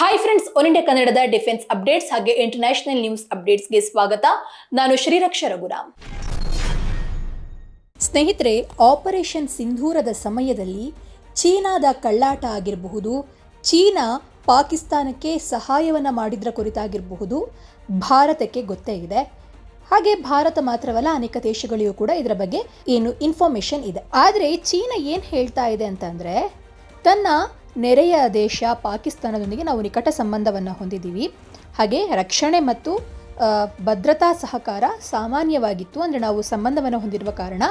Hi friends one India ಕನ್ನಡದ defence updates ಹಾಗೆ international news ಅಪ್ಡೇಟ್ಸ್ಗೆ ಸ್ವಾಗತ. ನಾನು ಶ್ರೀರಕ್ಷ ರಘುರಾಮ್ ಸ್ನೇಹಿತರೆ ಆಪರೇಷನ್ ಸಿಂಧೂರದ ಸಮಯದಲ್ಲಿ ಚೀನಾದ ಕಳ್ಳಾಟ ಆಗಿರಬಹುದು, ಚೀನಾ ಪಾಕಿಸ್ತಾನಕ್ಕೆ ಸಹಾಯವನ್ನು ಮಾಡಿದ್ರ ಕುರಿತಾಗಿರಬಹುದು, ಭಾರತಕ್ಕೆ ಗೊತ್ತೇ ಇದೆ. ಹಾಗೆ ಭಾರತ ಮಾತ್ರವಲ್ಲ, ಅನೇಕ ದೇಶಗಳಿಗೂ ಕೂಡ ಇದರ ಬಗ್ಗೆ ಏನು ಇನ್ಫಾರ್ಮೇಷನ್ ಇದೆ. ಆದರೆ, ಚೀನಾ ಏನು ಹೇಳ್ತಾ ಇದೆ ಅಂತಂದರೆ, ತನ್ನ ನೆರೆಯ ದೇಶ ಪಾಕಿಸ್ತಾನದೊಂದಿಗೆ ನಾವು ನಿಕಟ ಸಂಬಂಧವನ್ನು ಹೊಂದಿದ್ದೀವಿ. ಹಾಗೆ ರಕ್ಷಣೆ ಮತ್ತು ಭದ್ರತಾ ಸಹಕಾರ ಸಾಮಾನ್ಯವಾಗಿತ್ತು. ಅಂದರೆ ನಾವು ಸಂಬಂಧವನ್ನು ಹೊಂದಿರುವ ಕಾರಣ.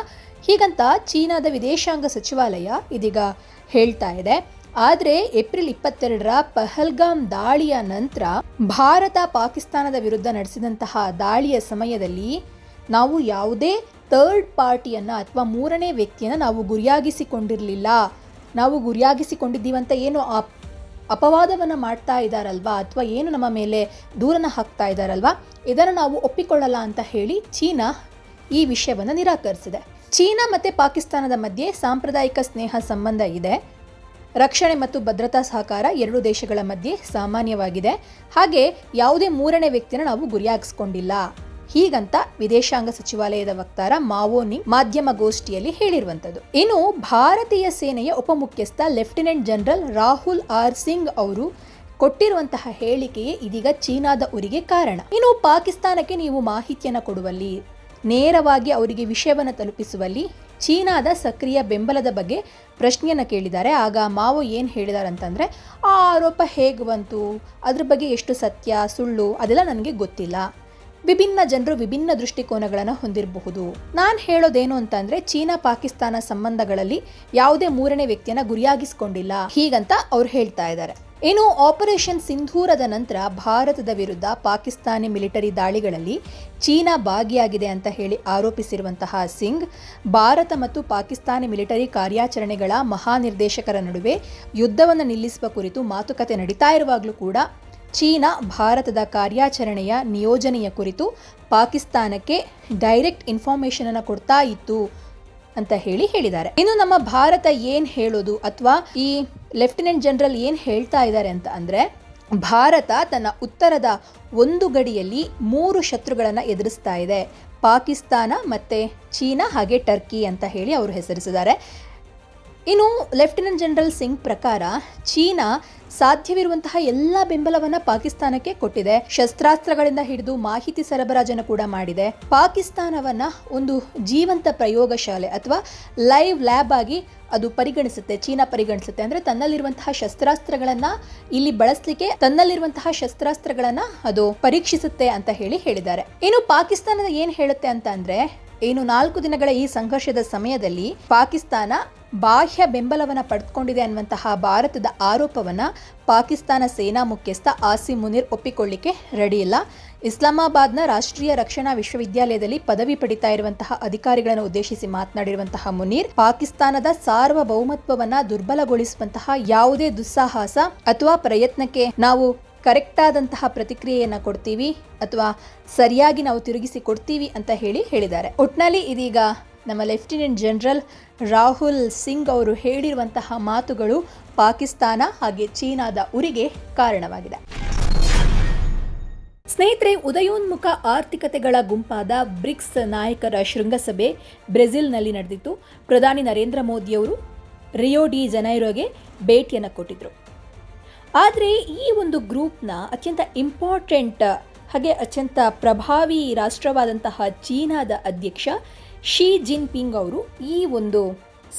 ಹೀಗಂತ ಚೀನಾದ ವಿದೇಶಾಂಗ ಸಚಿವಾಲಯ ಇದೀಗ ಹೇಳ್ತಾ ಇದೆ. ಆದರೆ ಏಪ್ರಿಲ್ ಇಪ್ಪತ್ತೆರಡರ ಪಹಲ್ಗಾಮ್ ದಾಳಿಯ ನಂತರ ಭಾರತ ಪಾಕಿಸ್ತಾನದ ವಿರುದ್ಧ ನಡೆಸಿದಂತಹ ದಾಳಿಯ ಸಮಯದಲ್ಲಿ ನಾವು ಯಾವುದೇ ಥರ್ಡ್ ಪಾರ್ಟಿಯನ್ನು ಅಥವಾ ಮೂರನೇ ವ್ಯಕ್ತಿಯನ್ನು ನಾವು ಗುರಿಯಾಗಿಸಿಕೊಂಡಿರಲಿಲ್ಲ. ನಾವು ಗುರಿಯಾಗಿಸಿಕೊಂಡಿದ್ದೀವಂತ ಏನು ಅಪ್ ಅಪವಾದವನ್ನು ಮಾಡ್ತಾ ಇದ್ದಾರಲ್ವಾ ಅಥವಾ ಏನು ನಮ್ಮ ಮೇಲೆ ದೂರನ ಹಾಕ್ತಾ ಇದ್ದಾರಲ್ವಾ ಇದನ್ನು ನಾವು ಒಪ್ಪಿಕೊಳ್ಳಲ್ಲ ಅಂತ ಹೇಳಿ ಚೀನಾ ಈ ವಿಷಯವನ್ನು ನಿರಾಕರಿಸಿದೆ. ಚೀನಾ ಮತ್ತು ಪಾಕಿಸ್ತಾನದ ಮಧ್ಯೆ ಸಾಂಪ್ರದಾಯಿಕ ಸ್ನೇಹ ಸಂಬಂಧ ಇದೆ. ರಕ್ಷಣೆ ಮತ್ತು ಭದ್ರತಾ ಸಹಕಾರ ಎರಡು ದೇಶಗಳ ಮಧ್ಯೆ ಸಾಮಾನ್ಯವಾಗಿದೆ. ಹಾಗೆ ಯಾವುದೇ ಮೂರನೇ ವ್ಯಕ್ತಿನ ನಾವು ಗುರಿಯಾಗಿಸ್ಕೊಂಡಿಲ್ಲ. ಹೀಗಂತ ವಿದೇಶಾಂಗ ಸಚಿವಾಲಯದ ವಕ್ತಾರ ಮಾವೋನಿ ಮಾಧ್ಯಮ ಗೋಷ್ಠಿಯಲ್ಲಿ ಹೇಳಿರುವಂತದ್ದು ಇನ್ನು ಭಾರತೀಯ ಸೇನೆಯ ಉಪಮುಖ್ಯಸ್ಥ lieutenant general Rahul R Singh ಅವರು ಕೊಟ್ಟಿರುವಂತಹ ಹೇಳಿಕೆಯೇ ಇದೀಗ ಚೀನಾದ ಉರಿಗೆ ಕಾರಣ. ಇನ್ನು ಪಾಕಿಸ್ತಾನಕ್ಕೆ ನೀವು ಮಾಹಿತಿಯನ್ನು ಕೊಡುವಲ್ಲಿ, ನೇರವಾಗಿ ಅವರಿಗೆ ವಿಷಯವನ್ನು ತಲುಪಿಸುವಲ್ಲಿ ಚೀನಾದ ಸಕ್ರಿಯ ಬೆಂಬಲದ ಬಗ್ಗೆ ಪ್ರಶ್ನೆಯನ್ನು ಕೇಳಿದ್ದಾರೆ. ಆಗ ಮಾವು ಏನು ಹೇಳಿದ್ದಾರೆ ಅಂತಂದರೆ ಆ ಆರೋಪ ಹೇಗೆ ಬಂತು? ಅದ್ರ ಬಗ್ಗೆ ಎಷ್ಟು ಸತ್ಯ, ಸುಳ್ಳು ಅದೆಲ್ಲ ನನಗೆ ಗೊತ್ತಿಲ್ಲ. ವಿಭಿನ್ನ ಜನರು ವಿಭಿನ್ನ ದೃಷ್ಟಿಕೋನಗಳನ್ನು ಹೊಂದಿರಬಹುದು. ನಾನು ಹೇಳೋದೇನು ಅಂತಂದ್ರೆ, ಚೀನಾ ಪಾಕಿಸ್ತಾನ ಸಂಬಂಧಗಳಲ್ಲಿ ಯಾವುದೇ ಮೂರನೇ ವ್ಯಕ್ತಿಯನ್ನ ಗುರಿಯಾಗಿಸಿಕೊಂಡಿಲ್ಲ. ಹೀಗಂತ ಅವ್ರು ಹೇಳ್ತಾ ಇದ್ದಾರೆ. ಇನ್ನು ಆಪರೇಷನ್ ಸಿಂಧೂರದ ನಂತರ ಭಾರತದ ವಿರುದ್ಧ ಪಾಕಿಸ್ತಾನಿ ಮಿಲಿಟರಿ ದಾಳಿಗಳಲ್ಲಿ ಚೀನಾ ಭಾಗಿಯಾಗಿದೆ ಅಂತ ಹೇಳಿ ಆರೋಪಿಸಿರುವಂತಹ ಸಿಂಗ್, ಭಾರತ ಮತ್ತು ಪಾಕಿಸ್ತಾನಿ ಮಿಲಿಟರಿ ಕಾರ್ಯಾಚರಣೆಗಳ ಮಹಾನಿರ್ದೇಶಕರ ನಡುವೆ ಯುದ್ಧವನ್ನು ನಿಲ್ಲಿಸುವ ಕುರಿತು ಮಾತುಕತೆ ನಡೀತಾ ಇರುವಾಗಲೂ ಕೂಡ ಚೀನಾ ಭಾರತದ ಕಾರ್ಯಾಚರಣೆಯ ನಿಯೋಜನೆಯ ಕುರಿತು ಪಾಕಿಸ್ತಾನಕ್ಕೆ ಡೈರೆಕ್ಟ್ ಇನ್ಫಾರ್ಮೇಷನನ್ನು ಕೊಡ್ತಾ ಇತ್ತು ಅಂತ ಹೇಳಿ ಹೇಳಿದ್ದಾರೆ. ಇನ್ನು ನಮ್ಮ ಭಾರತ ಏನ್ ಹೇಳೋದು ಅಥವಾ ಈ ಲೆಫ್ಟಿನೆಂಟ್ ಜನರಲ್ ಏನ್ ಹೇಳ್ತಾ ಇದ್ದಾರೆ ಅಂತ ಅಂದ್ರೆ, ಭಾರತ ತನ್ನ ಉತ್ತರದ ಒಂದು ಗಡಿಯಲ್ಲಿ ಮೂರು ಶತ್ರುಗಳನ್ನು ಎದುರಿಸ್ತಾ ಇದೆ. ಪಾಕಿಸ್ತಾನ ಮತ್ತೆ ಚೀನಾ ಹಾಗೆ ಟರ್ಕಿ ಅಂತ ಹೇಳಿ ಅವರು ಹೆಸರಿಸಿದ್ದಾರೆ. ಇನ್ನು ಲೆಫ್ಟಿನೆಂಟ್ ಜನರಲ್ ಸಿಂಗ್ ಪ್ರಕಾರ ಚೀನಾ ಸಾಧ್ಯವಿರುವಂತಹ ಎಲ್ಲ ಬೆಂಬಲವನ್ನ ಪಾಕಿಸ್ತಾನಕ್ಕೆ ಕೊಟ್ಟಿದೆ. ಶಸ್ತ್ರಾಸ್ತ್ರಗಳಿಂದ ಹಿಡಿದು ಮಾಹಿತಿ ಸರಬರಾಜನ್ನು ಕೂಡ ಮಾಡಿದೆ. ಪಾಕಿಸ್ತಾನವನ್ನ ಒಂದು ಜೀವಂತ ಪ್ರಯೋಗಶಾಲೆ ಅಥವಾ ಲೈವ್ ಲ್ಯಾಬ್ ಆಗಿ ಅದು ಪರಿಗಣಿಸುತ್ತೆ, ಚೀನಾ ಪರಿಗಣಿಸುತ್ತೆ. ಅಂದ್ರೆ ತನ್ನಲ್ಲಿರುವಂತಹ ಶಸ್ತ್ರಾಸ್ತ್ರಗಳನ್ನ ಇಲ್ಲಿ ಬಳಸಲಿಕ್ಕೆ ತನ್ನಲ್ಲಿರುವಂತಹ ಶಸ್ತ್ರಾಸ್ತ್ರಗಳನ್ನ ಅದು ಪರೀಕ್ಷಿಸುತ್ತೆ ಅಂತ ಹೇಳಿ ಹೇಳಿದ್ದಾರೆ. ಇನ್ನು ಪಾಕಿಸ್ತಾನದ ಏನ್ ಹೇಳುತ್ತೆ ಅಂತ ಅಂದ್ರೆ ಏನು ನಾಲ್ಕು ದಿನಗಳ ಈ ಸಂಘರ್ಷದ ಸಮಯದಲ್ಲಿ ಪಾಕಿಸ್ತಾನ ಬಾಹ್ಯ ಬೆಂಬಲವನ್ನು ಪಡೆದುಕೊಂಡಿದೆ ಅನ್ನುವಂತಹ ಭಾರತದ ಆರೋಪವನ್ನು ಪಾಕಿಸ್ತಾನ ಸೇನಾ ಮುಖ್ಯಸ್ಥ ಆಸಿ ಮುನೀರ್ ಒಪ್ಪಿಕೊಳ್ಳಿಕ್ಕೆ ರೆಡಿ ಇಲ್ಲ. ಇಸ್ಲಾಮಾಬಾದ್ನ ರಾಷ್ಟ್ರೀಯ ರಕ್ಷಣಾ ವಿಶ್ವವಿದ್ಯಾಲಯದಲ್ಲಿ ಪದವಿ ಪಡಿತಾ ಇರುವಂತಹ ಅಧಿಕಾರಿಗಳನ್ನು ಉದ್ದೇಶಿಸಿ ಮಾತನಾಡಿರುವಂತಹ ಮುನೀರ್, ಪಾಕಿಸ್ತಾನದ ಸಾರ್ವಭೌಮತ್ವವನ್ನು ದುರ್ಬಲಗೊಳಿಸುವಂತಹ ಯಾವುದೇ ದುಸ್ಸಾಹಸ ಅಥವಾ ಪ್ರಯತ್ನಕ್ಕೆ ನಾವು ಕರೆಕ್ಟ್ ಆದಂತಹ ಪ್ರತಿಕ್ರಿಯೆಯನ್ನ ಕೊಡ್ತೀವಿ ಅಥವಾ ಸರಿಯಾಗಿ ನಾವು ತಿರುಗಿಸಿ ಕೊಡ್ತೀವಿ ಅಂತ ಹೇಳಿ ಹೇಳಿದ್ದಾರೆ. ಒಟ್ನಲ್ಲಿ ಇದೀಗ ನಮ್ಮ ಲೆಫ್ಟಿನೆಂಟ್ ಜನರಲ್ ರಾಹುಲ್ ಸಿಂಗ್ ಅವರು ಹೇಳಿರುವಂತಹ ಮಾತುಗಳು ಪಾಕಿಸ್ತಾನ ಹಾಗೆ ಚೀನಾದ ಉರಿಗೆ ಕಾರಣವಾಗಿದೆ. ಸ್ನೇಹಿತರೆ, ಉದಯೋನ್ಮುಖ ಆರ್ಥಿಕತೆಗಳ ಗುಂಪಾದ ಬ್ರಿಕ್ಸ್ ನಾಯಕರ ಶೃಂಗಸಭೆ ಬ್ರೆಜಿಲ್ನಲ್ಲಿ ನಡೆದಿತ್ತು. ಪ್ರಧಾನಿ ನರೇಂದ್ರ ಮೋದಿಯವರು ರಿಯೋ ಡಿ ಜನೈರೋಗೆ ಭೇಟಿಯನ್ನು ಕೊಟ್ಟಿದ್ರು. ಆದರೆ ಈ ಒಂದು ಗ್ರೂಪ್ನ ಅತ್ಯಂತ ಇಂಪಾರ್ಟೆಂಟ್ ಹಾಗೆ ಅತ್ಯಂತ ಪ್ರಭಾವಿ ರಾಷ್ಟ್ರವಾದಂತಹ ಚೀನಾದ ಅಧ್ಯಕ್ಷ ಶಿ ಜಿನ್ಪಿಂಗ್ ಅವರು ಈ ಒಂದು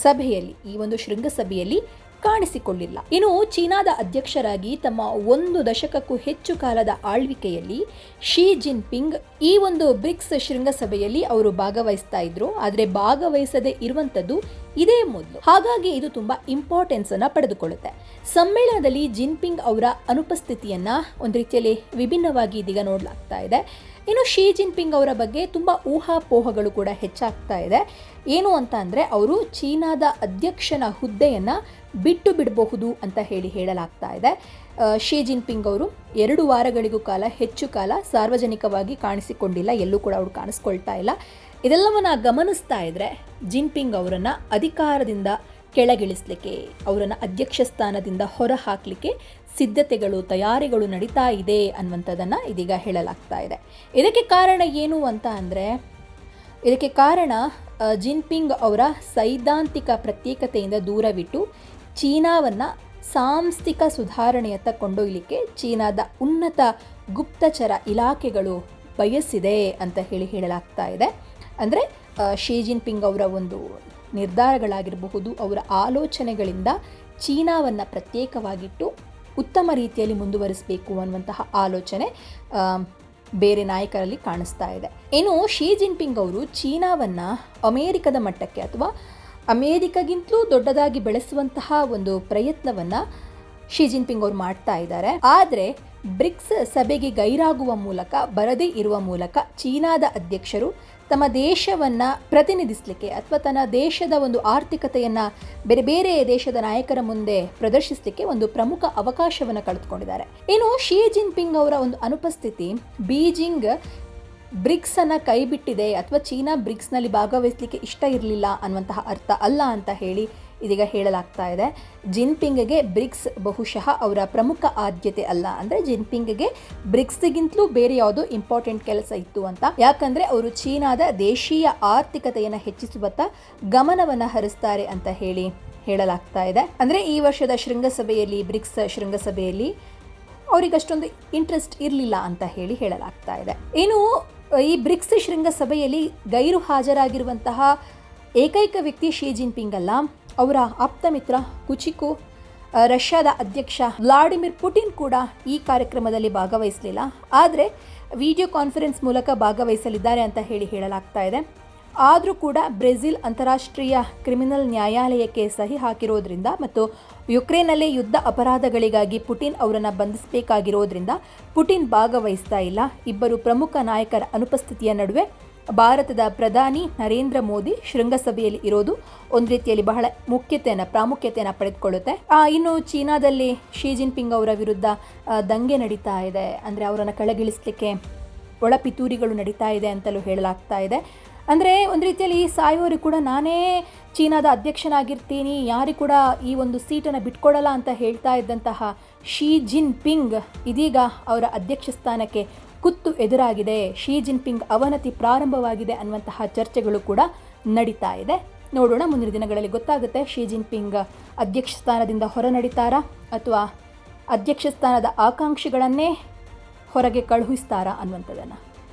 ಸಭೆಯಲ್ಲಿ, ಈ ಒಂದು ಶೃಂಗಸಭೆಯಲ್ಲಿ ಕಾಣಿಸಿಕೊಳ್ಳಿಲ್ಲ. ಇನ್ನು ಚೀನಾದ ಅಧ್ಯಕ್ಷರಾಗಿ ತಮ್ಮ ಒಂದು ದಶಕಕ್ಕೂ ಹೆಚ್ಚು ಕಾಲದ ಆಳ್ವಿಕೆಯಲ್ಲಿ ಶಿ ಜಿನ್ಪಿಂಗ್ ಈ ಒಂದು ಬ್ರಿಕ್ಸ್ ಶೃಂಗಸಭೆಯಲ್ಲಿ ಅವರು ಭಾಗವಹಿಸ್ತಾ ಇದ್ರು. ಆದರೆ ಭಾಗವಹಿಸದೇ ಇರುವಂತದ್ದು ಇದೇ ಮೊದಲು. ಹಾಗಾಗಿ ಇದು ತುಂಬಾ ಇಂಪಾರ್ಟೆನ್ಸ್ ಅನ್ನ ಪಡೆದುಕೊಳ್ಳುತ್ತೆ. ಸಮ್ಮೇಳನದಲ್ಲಿ ಜಿನ್ಪಿಂಗ್ ಅವರ ಅನುಪಸ್ಥಿತಿಯನ್ನ ಒಂದು ರೀತಿಯಲ್ಲಿ ವಿಭಿನ್ನವಾಗಿ ಇದೀಗ ನೋಡಲಾಗ್ತಾ ಇದೆ. ಇನ್ನು ಶಿ ಜಿನ್ಪಿಂಗ್ ಅವರ ಬಗ್ಗೆ ತುಂಬ ಊಹಾಪೋಹಗಳು ಕೂಡ ಹೆಚ್ಚಾಗ್ತಾ ಇದೆ. ಏನು ಅಂತ ಅಂದರೆ ಅವರು ಚೀನಾದ ಅಧ್ಯಕ್ಷನ ಹುದ್ದೆಯನ್ನು ಬಿಟ್ಟು ಬಿಡಬಹುದು ಅಂತ ಹೇಳಿ ಹೇಳಲಾಗ್ತಾ ಇದೆ. ಶಿ ಜಿನ್ಪಿಂಗ್ ಅವರು ಎರಡು ವಾರಗಳಿಗೂ ಕಾಲ ಹೆಚ್ಚು ಕಾಲ ಸಾರ್ವಜನಿಕವಾಗಿ ಕಾಣಿಸಿಕೊಂಡಿಲ್ಲ. ಎಲ್ಲೂ ಕೂಡ ಅವರು ಕಾಣಿಸ್ಕೊಳ್ತಾ ಇಲ್ಲ. ಇದೆಲ್ಲವನ್ನ ಗಮನಿಸ್ತಾ ಇದ್ರೆ ಜಿನ್ಪಿಂಗ್ ಅವರನ್ನು ಅಧಿಕಾರದಿಂದ ಕೆಳಗಿಳಿಸ್ಲಿಕ್ಕೆ, ಅವರನ್ನು ಅಧ್ಯಕ್ಷ ಸ್ಥಾನದಿಂದ ಹೊರ ಹಾಕಲಿಕ್ಕೆ ಸಿದ್ಧತೆಗಳು, ತಯಾರಿಗಳು ನಡೀತಾ ಇದೆ ಅನ್ನುವಂಥದ್ದನ್ನು ಇದೀಗ ಹೇಳಲಾಗ್ತಾ ಇದೆ. ಇದಕ್ಕೆ ಕಾರಣ ಏನು ಅಂತ ಅಂದರೆ, ಇದಕ್ಕೆ ಕಾರಣ ಜಿನ್ಪಿಂಗ್ ಅವರ ಸೈದ್ಧಾಂತಿಕ ಪ್ರತ್ಯೇಕತೆಯಿಂದ ದೂರವಿಟ್ಟು ಚೀನಾವನ್ನು ಸಾಂಸ್ಥಿಕ ಸುಧಾರಣೆಯತ್ತ ಕೊಂಡೊಯ್ಯಲಿಕ್ಕೆ ಚೀನಾದ ಉನ್ನತ ಗುಪ್ತಚರ ಇಲಾಖೆಗಳು ಬಯಸಿದೆ ಅಂತ ಹೇಳಿ ಹೇಳಲಾಗ್ತಾ ಇದೆ. ಅಂದರೆ ಶಿ ಜಿನ್ಪಿಂಗ್ ಅವರ ಒಂದು ನಿರ್ಧಾರಗಳಾಗಿರಬಹುದು, ಅವರ ಆಲೋಚನೆಗಳಿಂದ ಚೀನಾವನ್ನು ಪ್ರತ್ಯೇಕವಾಗಿಟ್ಟು ಉತ್ತಮ ರೀತಿಯಲ್ಲಿ ಮುಂದುವರಿಸಬೇಕು ಅನ್ನುವಂತಹ ಆಲೋಚನೆ ಬೇರೆ ನಾಯಕರಲ್ಲಿ ಕಾಣಿಸ್ತಾ ಇದೆ. ಇನ್ನು ಶಿ ಜಿನ್ಪಿಂಗ್ ಅವರು ಚೀನಾವನ್ನು ಅಮೇರಿಕದ ಮಟ್ಟಕ್ಕೆ ಅಥವಾ ಅಮೇರಿಕಗಿಂತಲೂ ದೊಡ್ಡದಾಗಿ ಬೆಳೆಸುವಂತಹ ಒಂದು ಪ್ರಯತ್ನವನ್ನು ಶಿ ಜಿನ್ಪಿಂಗ್ ಅವರು ಮಾಡ್ತಾ ಇದ್ದಾರೆ. ಆದರೆ, ಬ್ರಿಕ್ಸ್ ಸಭೆಗೆ ಗೈರಾಗುವ ಮೂಲಕ, ಬರದೇ ಇರುವ ಮೂಲಕ ಚೀನಾದ ಅಧ್ಯಕ್ಷರು ತಮ್ಮ ದೇಶವನ್ನು ಪ್ರತಿನಿಧಿಸಲಿಕ್ಕೆ ಅಥವಾ ತನ್ನ ದೇಶದ ಒಂದು ಆರ್ಥಿಕತೆಯನ್ನು ಬೇರೆ ಬೇರೆ ದೇಶದ ನಾಯಕರ ಮುಂದೆ ಪ್ರದರ್ಶಿಸಲಿಕ್ಕೆ ಒಂದು ಪ್ರಮುಖ ಅವಕಾಶವನ್ನು ಕಳೆದುಕೊಂಡಿದ್ದಾರೆ. ಇನ್ನು ಶಿ ಜಿನ್ಪಿಂಗ್ ಅವರ ಒಂದು ಅನುಪಸ್ಥಿತಿ, ಬೀಜಿಂಗ್ ಬ್ರಿಕ್ಸ್ ಕೈಬಿಟ್ಟಿದೆ ಅಥವಾ ಚೀನಾ ಬ್ರಿಕ್ಸ್ನಲ್ಲಿ ಭಾಗವಹಿಸಲಿಕ್ಕೆ ಇಷ್ಟ ಇರಲಿಲ್ಲ ಅನ್ನುವಂತಹ ಅರ್ಥ ಅಲ್ಲ ಅಂತ ಹೇಳಿ ಇದೀಗ ಹೇಳಲಾಗ್ತಾ ಇದೆ. ಜಿನ್ಪಿಂಗ್ಗೆ ಬ್ರಿಕ್ಸ್ ಬಹುಶಃ ಅವರ ಪ್ರಮುಖ ಆದ್ಯತೆ ಅಲ್ಲ. ಅಂದರೆ ಜಿನ್ಪಿಂಗ್ಗೆ ಬ್ರಿಕ್ಸ್ಗಿಂತಲೂ ಬೇರೆ ಯಾವುದು ಇಂಪಾರ್ಟೆಂಟ್ ಕೆಲಸ ಇತ್ತು ಅಂತ. ಯಾಕಂದ್ರೆ ಅವರು ಚೀನಾದ ದೇಶೀಯ ಆರ್ಥಿಕತೆಯನ್ನು ಹೆಚ್ಚಿಸುವತ್ತ ಗಮನವನ್ನು ಹರಿಸ್ತಾರೆ ಅಂತ ಹೇಳಿ ಹೇಳಲಾಗ್ತಾ ಇದೆ. ಅಂದರೆ ಈ ವರ್ಷದ ಶೃಂಗಸಭೆಯಲ್ಲಿ, ಬ್ರಿಕ್ಸ್ ಶೃಂಗಸಭೆಯಲ್ಲಿ ಅವರಿಗಷ್ಟೊಂದು ಇಂಟ್ರೆಸ್ಟ್ ಇರಲಿಲ್ಲ ಅಂತ ಹೇಳಿ ಹೇಳಲಾಗ್ತಾ ಇದೆ. ಇನ್ನು ಈ ಬ್ರಿಕ್ಸ್ ಶೃಂಗಸಭೆಯಲ್ಲಿ ಗೈರು ಹಾಜರಾಗಿರುವಂತಹ ಏಕೈಕ ವ್ಯಕ್ತಿ ಶಿ ಜಿನ್ಪಿಂಗ್ ಅಲ್ಲ. ಅವರ ಆಪ್ತ ಮಿತ್ರ ಕುಚಿಕು ರಷ್ಯಾದ ಅಧ್ಯಕ್ಷ ವ್ಲಾಡಿಮಿರ್ ಪುಟಿನ್ ಕೂಡ ಈ ಕಾರ್ಯಕ್ರಮದಲ್ಲಿ ಭಾಗವಹಿಸಲಿಲ್ಲ. ಆದರೆ ವಿಡಿಯೋ ಕಾನ್ಫರೆನ್ಸ್ ಮೂಲಕ ಭಾಗವಹಿಸಲಿದ್ದಾರೆ ಅಂತ ಹೇಳಿ ಹೇಳಲಾಗ್ತಾ ಇದೆ. ಆದರೂ ಕೂಡ ಬ್ರೆಜಿಲ್ ಅಂತಾರಾಷ್ಟ್ರೀಯ ಕ್ರಿಮಿನಲ್ ನ್ಯಾಯಾಲಯಕ್ಕೆ ಸಹಿ ಹಾಕಿರೋದ್ರಿಂದ ಮತ್ತು ಯುಕ್ರೇನಲ್ಲೇ ಯುದ್ಧ ಅಪರಾಧಗಳಿಗಾಗಿ ಪುಟಿನ್ ಅವರನ್ನು ಬಂಧಿಸಬೇಕಾಗಿರೋದ್ರಿಂದ ಪುಟಿನ್ ಭಾಗವಹಿಸ್ತಾ ಇಲ್ಲ. ಇಬ್ಬರು ಪ್ರಮುಖ ನಾಯಕರ ಅನುಪಸ್ಥಿತಿಯ ನಡುವೆ ಭಾರತದ ಪ್ರಧಾನಿ ನರೇಂದ್ರ ಮೋದಿ ಶೃಂಗಸಭೆಯಲ್ಲಿ ಇರೋದು ಒಂದು ರೀತಿಯಲ್ಲಿ ಬಹಳ ಮುಖ್ಯತೆಯನ್ನು ಪ್ರಾಮುಖ್ಯತೆಯನ್ನು ಪಡೆದುಕೊಳ್ಳುತ್ತೆ. ಇನ್ನು ಚೀನಾದಲ್ಲಿ ಶಿ ಜಿನ್ಪಿಂಗ್ ಅವರ ವಿರುದ್ಧ ದಂಗೆ ನಡೀತಾ ಇದೆ. ಅಂದರೆ ಅವರನ್ನು ಕೆಳಗಿಳಿಸಲಿಕ್ಕೆ ಒಳಪಿತೂರಿಗಳು ನಡೀತಾ ಇದೆ ಅಂತಲೂ ಹೇಳಲಾಗ್ತಾ ಇದೆ. ಅಂದರೆ ಒಂದು ರೀತಿಯಲ್ಲಿ ಸಾಯುವವರಿಗೆ ಕೂಡ ನಾನೇ ಚೀನಾದ ಅಧ್ಯಕ್ಷನಾಗಿರ್ತೀನಿ ಯಾರಿಗೂ ಕೂಡ ಈ ಒಂದು ಸೀಟನ್ನು ಬಿಟ್ಕೊಡಲ್ಲ ಅಂತ ಹೇಳ್ತಾ ಇದ್ದಂತಹ ಶಿ ಜಿನ್ ಪಿಂಗ್ ಇದೀಗ ಅವರ ಅಧ್ಯಕ್ಷ ಸ್ಥಾನಕ್ಕೆ ಕುತ್ತು ಎದುರಾಗಿದೆ. ಶಿ ಜಿನ್ ಪಿಂಗ್ ಅವನತಿ ಪ್ರಾರಂಭವಾಗಿದೆ ಅನ್ನುವಂತಹ ಚರ್ಚೆಗಳು ಕೂಡ ನಡೀತಾ ಇದೆ. ನೋಡೋಣ, ಮುಂದಿನ ದಿನಗಳಲ್ಲಿ ಗೊತ್ತಾಗುತ್ತೆ ಶಿ ಜಿನ್ ಪಿಂಗ್ ಅಧ್ಯಕ್ಷ ಸ್ಥಾನದಿಂದ ಹೊರ ನಡೀತಾರಾ ಅಥವಾ ಅಧ್ಯಕ್ಷ ಸ್ಥಾನದ ಆಕಾಂಕ್ಷಿಗಳನ್ನೇ ಹೊರಗೆ ಕಳುಹಿಸ್ತಾರಾ ಅನ್ನುವಂಥದ್ದನ್ನು.